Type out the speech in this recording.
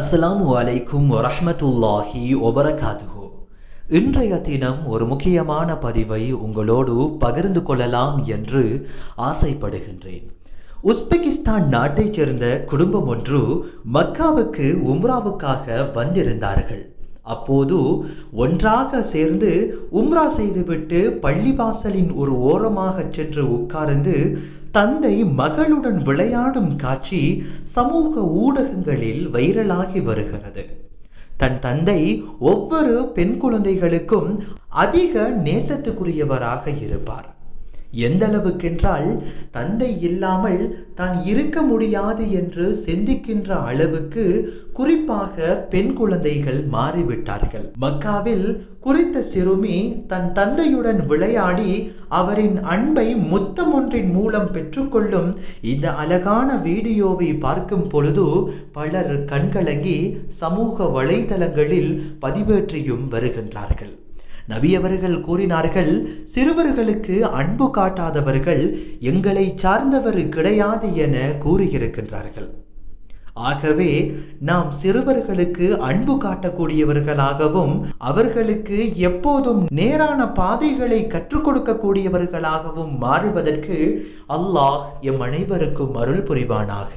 அஸ்ஸலாமு அலைக்கும் வரஹ்மத்துல்லாஹி ஒபரகாதுஹு இன்றைய தினம் ஒரு முக்கியமான பதிவை உங்களோடு பகிர்ந்து கொள்ளலாம் என்று ஆசைப்படுகின்றேன். உஸ்பெகிஸ்தான் நாட்டைச் சேர்ந்த குடும்பம் ஒன்று மக்காவுக்கு உம்ராவுக்காக வந்திருந்தார்கள். அப்போது ஒன்றாக சேர்ந்து உம்ரா செய்துவிட்டு பள்ளிவாசலின் ஒரு ஓரமாக சென்று உட்கார்ந்து தந்தை மகளுடன் விளையாடும் காட்சி சமூக ஊடகங்களில் வைரலாகி வருகிறது. தன் தந்தை ஒவ்வொரு பெண் குழந்தைகளுக்கும் அதிக நேசத்துக்குரியவராக இருப்பார். எந்த அளவுக்கென்றால் தந்தை இல்லாமல் தான் இருக்க முடியாது என்று சிந்திக்கின்ற அளவுக்கு குறிப்பாக பெண் குழந்தைகள் மாறிவிட்டார்கள். மக்காவில் குறித்த சிறுமி தன் தந்தையுடன் விளையாடி அவரின் அன்பை முத்தம் ஒன்றின் மூலம் பெற்றுக்கொள்ளும் இந்த அழகான வீடியோவை பார்க்கும் பொழுது பலர் கண்கலங்கி சமூக வலைதளங்களில் பதிவேற்றியும் வருகின்றார்கள். நபி அவர்கள் கூறினார்கள் சிறுவர்களுக்கு அன்பு காட்டாதவர்கள் எங்களை சார்ந்தவர் கிடையாது என கூறியிருக்கின்றார்கள். ஆகவே நாம் சிறுவர்களுக்கு அன்பு காட்டக்கூடியவர்களாகவும் அவர்களுக்கு எப்போதும் நேரான பாதைகளை கற்றுக் கொடுக்கக்கூடியவர்களாகவும் மாறுவதற்கு அல்லாஹ் எம் அனைவருக்கும் அருள் புரிவானாக.